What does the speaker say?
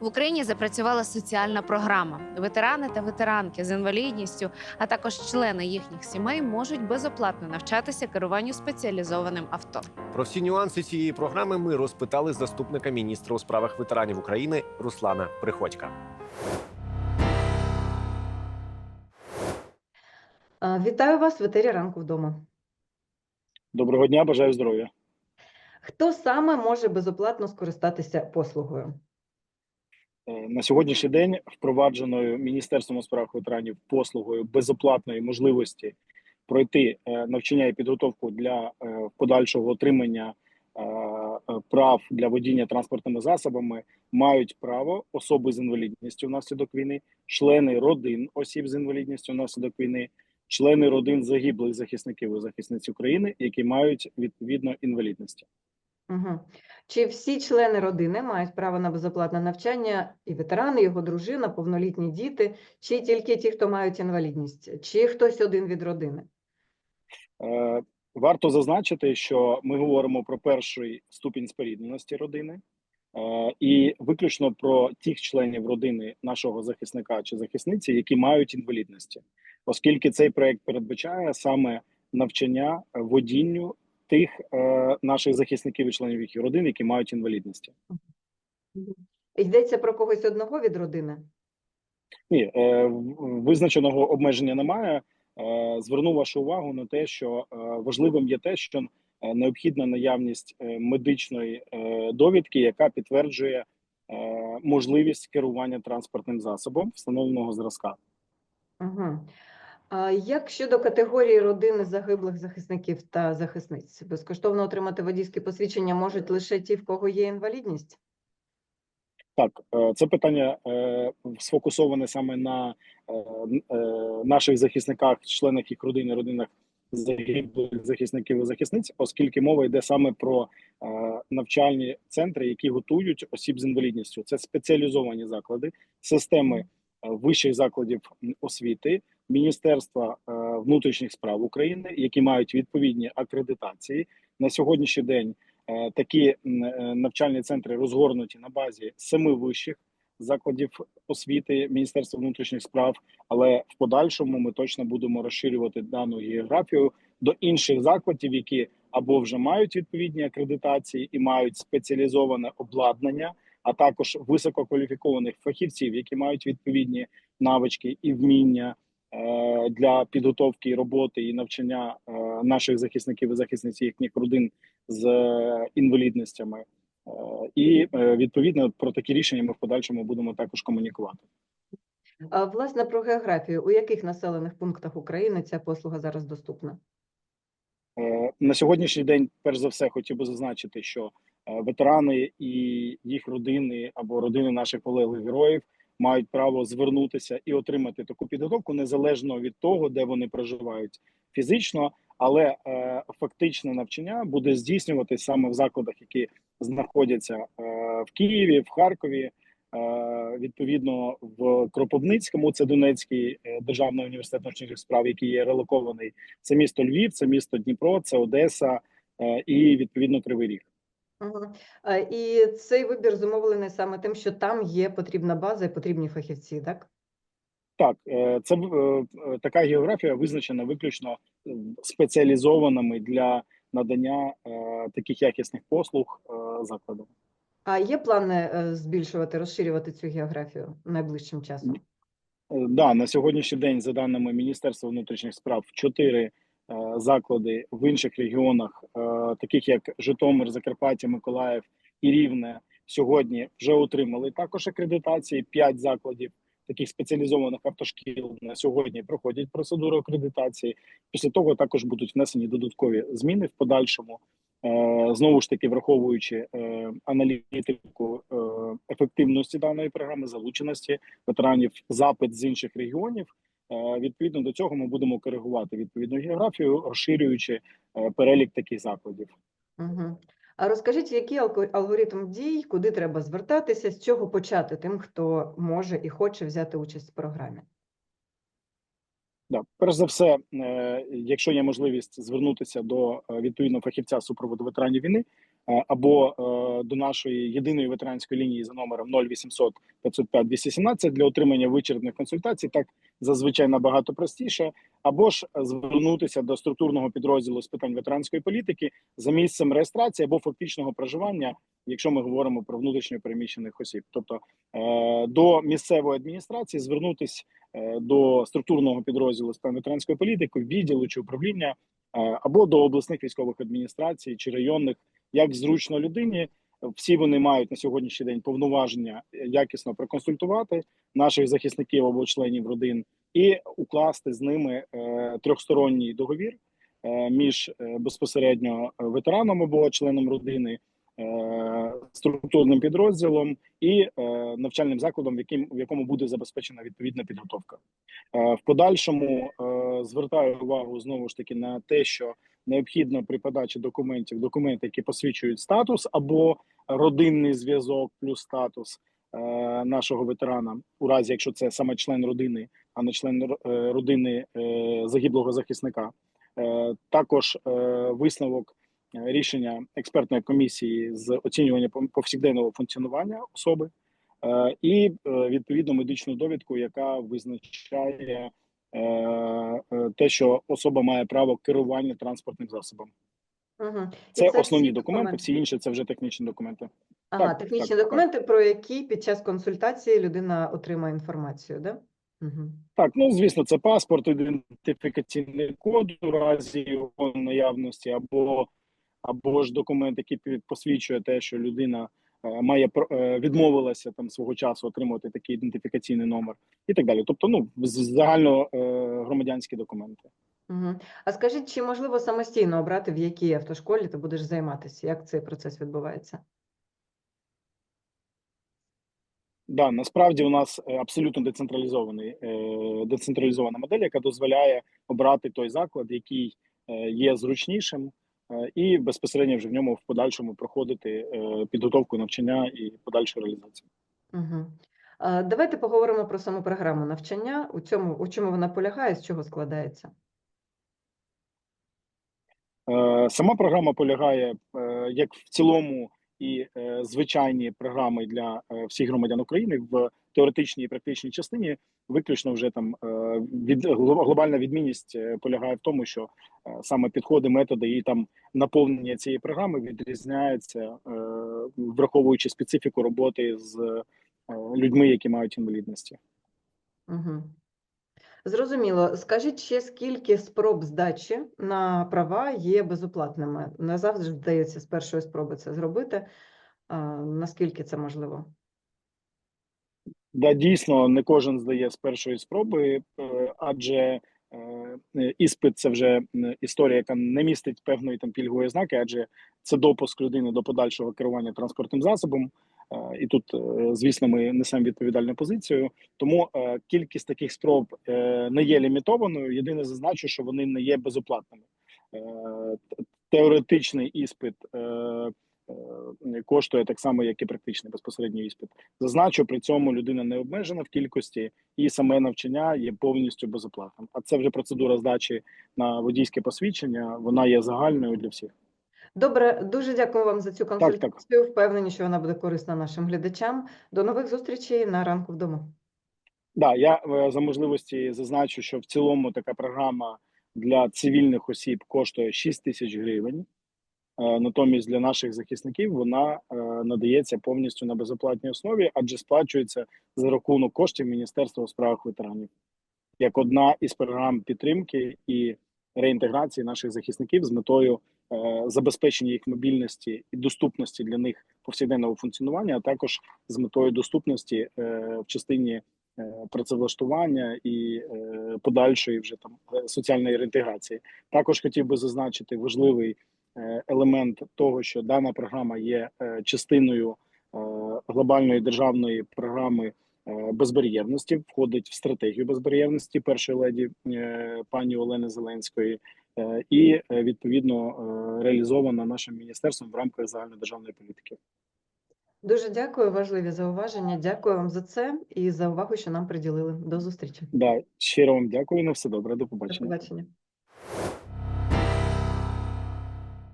В Україні запрацювала соціальна програма. Ветерани та ветеранки з інвалідністю, а також члени їхніх сімей можуть безоплатно навчатися керуванню спеціалізованим авто. Про всі нюанси цієї програми ми розпитали заступника міністра у справах ветеранів України Руслана Приходька. Вітаю вас в етері ранку вдома. Доброго дня, бажаю здоров'я. Хто саме може безоплатно скористатися послугою? Е, На сьогоднішній день впровадженою Міністерством у справах ветеранів послугою безоплатної можливості пройти е, навчання і підготовку для е, подальшого отримання прав для водіння транспортними засобами мають право особи з інвалідністю внаслідок війни, члени родин осіб з інвалідністю внаслідок війни, члени родин загиблих захисників і захисниць України, які мають відповідно інвалідності. Угу. Чи всі члени родини мають право на безоплатне навчання, і ветерани, його дружина, повнолітні діти, чи тільки ті, хто мають інвалідність, чи хтось один від родини? Е, Варто зазначити, що ми говоримо про перший ступінь спорідненості родини, е, і виключно про тих членів родини нашого захисника чи захисниці, які мають інвалідності, оскільки цей проект передбачає саме навчання водінню тих е, наших захисників і членів їх родин, які мають інвалідності. Йдеться про когось одного від родини? Ні, е, визначеного обмеження немає. Е, Зверну вашу увагу на те, що е, важливим є те, що е, необхідна наявність е, медичної е, довідки, яка підтверджує е, можливість керування транспортним засобом встановленого зразка. Угу. Як щодо категорії родини загиблих захисників та захисниць? Безкоштовно отримати водійське посвідчення можуть лише ті, в кого є інвалідність? Так, е, це питання е, сфокусоване саме на е, наших захисниках, членах їх родини, родинах загиблих захисників і захисниць, оскільки мова йде саме про навчальні центри, які готують осіб з інвалідністю. Це спеціалізовані заклади, системи вищих закладів освіти, Міністерства е, внутрішніх справ України, які мають відповідні акредитації на сьогоднішній день. Е, Такі е, навчальні центри розгорнуті на базі семи вищих закладів освіти Міністерства внутрішніх справ. Але в подальшому ми точно будемо розширювати дану географію до інших закладів, які або вже мають відповідні акредитації і мають спеціалізоване обладнання, а також висококваліфікованих фахівців, які мають відповідні навички і вміння для підготовки і роботи і навчання е, наших захисників і захисниць їхніх родин з е, інвалідностями. Е, І е, відповідно про такі рішення ми в подальшому будемо також комунікувати. А, власне, про географію. У яких населених пунктах України ця послуга зараз доступна? Е, На сьогоднішній день, перш за все, хотів би зазначити, що е, ветерани і їх родини або родини наших полеглих героїв мають право звернутися і отримати таку підготовку незалежно від того, де вони проживають фізично, але е, фактичне навчання буде здійснюватись саме в закладах, які знаходяться е, в Києві, в Харкові. е, Відповідно, в Кропивницькому це Донецький е, державний університет внутрішніх справ, який є релокований це місто Львів, це місто Дніпро, це Одеса е, і відповідно Кривий Ріг. І цей вибір зумовлений саме тим, що там є потрібна база і потрібні фахівці, так? Так, е, це е, е, така географія визначена виключно спеціалізованими для надання таких якісних послуг закладами. А є плани збільшувати, розширювати цю географію найближчим часом? Е, Да, на сьогоднішній день, за даними Міністерства внутрішніх справ, чотири заклади в інших регіонах, е, таких як Житомир, Закарпаття, Миколаїв і Рівне, сьогодні вже отримали також акредитації. П'ять закладів таких спеціалізованих автошкіл на сьогодні проходять процедуру акредитації. Після того також будуть внесені додаткові зміни в подальшому. Е, Знову ж таки, враховуючи е, аналітику е, ефективності даної програми, залученості ветеранів, запит з інших регіонів. Е, Відповідно до цього ми будемо коригувати відповідну географію, розширюючи е, перелік таких закладів. Угу. А розкажіть, який алго- алгоритм дій, куди треба звертатися, з чого почати тим, хто може і хоче взяти участь в програмі? Да, перш за все, е, якщо є можливість звернутися до відповідного фахівця супроводу ветеранів війни, або е, до нашої єдиної ветеранської лінії за номером 0800 505 217 для отримання вичерпних консультацій. Так зазвичай набагато простіше, або ж е, звернутися до структурного підрозділу з питань ветеранської політики за місцем реєстрації або фактичного проживання, якщо ми говоримо про внутрішньо переміщених осіб, тобто е, до місцевої адміністрації звернутись е, до структурного підрозділу з питань ветеранської політики, відділу чи управління, е, або до обласних військових адміністрацій чи районних, як зручно людині. Всі вони мають на сьогоднішній день повноваження якісно проконсультувати наших захисників або членів родин і укласти з ними е, трьохсторонній договір е, між е, безпосередньо ветераном або членом родини, структурним підрозділом і навчальним закладом, в яким в якому буде забезпечена відповідна підготовка. В подальшому звертаю увагу знову ж таки на те, що необхідно при подачі документів документи, які посвідчують статус або родинний зв'язок плюс статус е, нашого ветерана, у разі якщо це саме член родини, а не член е, родини е, загиблого захисника. Е, також е, висновок е, рішення експертної комісії з оцінювання повсякденного функціонування особи е, і відповідну медичну довідку, яка визначає те, що особа має право керування транспортним засобом. Угу. Це основні документи, всі інші це вже технічні документи. Ага, так, технічні так, так. документи, про які під час консультації людина отримає інформацію, да? Угу. Так, ну звісно, це паспорт, ідентифікаційний код у разі його наявності, або, або ж документ, який посвідчує те, що людина е, має пр- е, відмовилася там свого часу отримувати такий ідентифікаційний номер, і так далі. Тобто, ну загально е, громадянські документи. Угу. А скажіть, чи можливо самостійно обрати, в якій автошколі ти будеш займатися? Як цей процес відбувається? Да, насправді у нас е, абсолютно децентралізований е, децентралізована модель, яка дозволяє обрати той заклад, який е, є зручнішим, е, і безпосередньо вже в ньому в подальшому проходити е, підготовку навчання і подальшу реалізацію. Угу. Давайте поговоримо про саму програму навчання. У цьому, у чому вона полягає, з чого складається? Е, Сама програма полягає е, як в цілому і е, звичайні програми для е, всіх громадян України в теоретичній і практичній частині. Виключно вже там е, від глобальна відмінність е, полягає в тому, що е, саме підходи, методи і там наповнення цієї програми відрізняються, враховуючи специфіку роботи з людьми, які мають інвалідності. Угу. Зрозуміло. Скажіть ще, скільки спроб здачі на права є безоплатними? Не завжди вдається з першої спроби це зробити. Наскільки це можливо? Да, дійсно, не кожен здає з першої спроби, е, адже е, е, іспит це вже історія, яка не містить певної там пільгової ознаки, адже це допуск людини до подальшого керування транспортним засобом. І тут, звісно, ми несемо відповідальну позицію. Тому кількість таких спроб не є лімітованою. Єдине зазначу, що вони не є безоплатними. Теоретичний іспит коштує так само, як і практичний безпосередній іспит. Зазначу, при цьому людина не обмежена в кількості, і саме навчання є повністю безоплатним. А це вже процедура здачі на водійське посвідчення. Вона є загальною для всіх. Добре, дуже дякую вам за цю так. консультацію. Впевнені, що вона буде корисна нашим глядачам. До нових зустрічей на ранку вдома. Да, я е, за можливості зазначу, що в цілому така програма для цивільних осіб коштує 6 тисяч гривень. Е, Натомість для наших захисників вона е, надається повністю на безоплатній основі, адже сплачується за рахунок коштів Міністерства у справах ветеранів як одна із програм підтримки і реінтеграції наших захисників з метою е, забезпечення їх мобільності і доступності для них повсякденного функціонування, а також з метою доступності в частині працевлаштування і подальшої вже там соціальної реінтеграції. Також хотів би зазначити важливий елемент того, що дана програма є е, частиною е, глобальної державної програми е, безбар'єрності, входить в стратегію безбар'єрності першої леді е, пані Олени Зеленської, е, і е, відповідно е, реалізована нашим міністерством в рамках загальнодержавної політики. Дуже дякую, важливі зауваження. Дякую вам за це і за увагу, що нам приділили. До зустрічі. Да, щиро вам дякую. На все добре. До До побачення. побачення.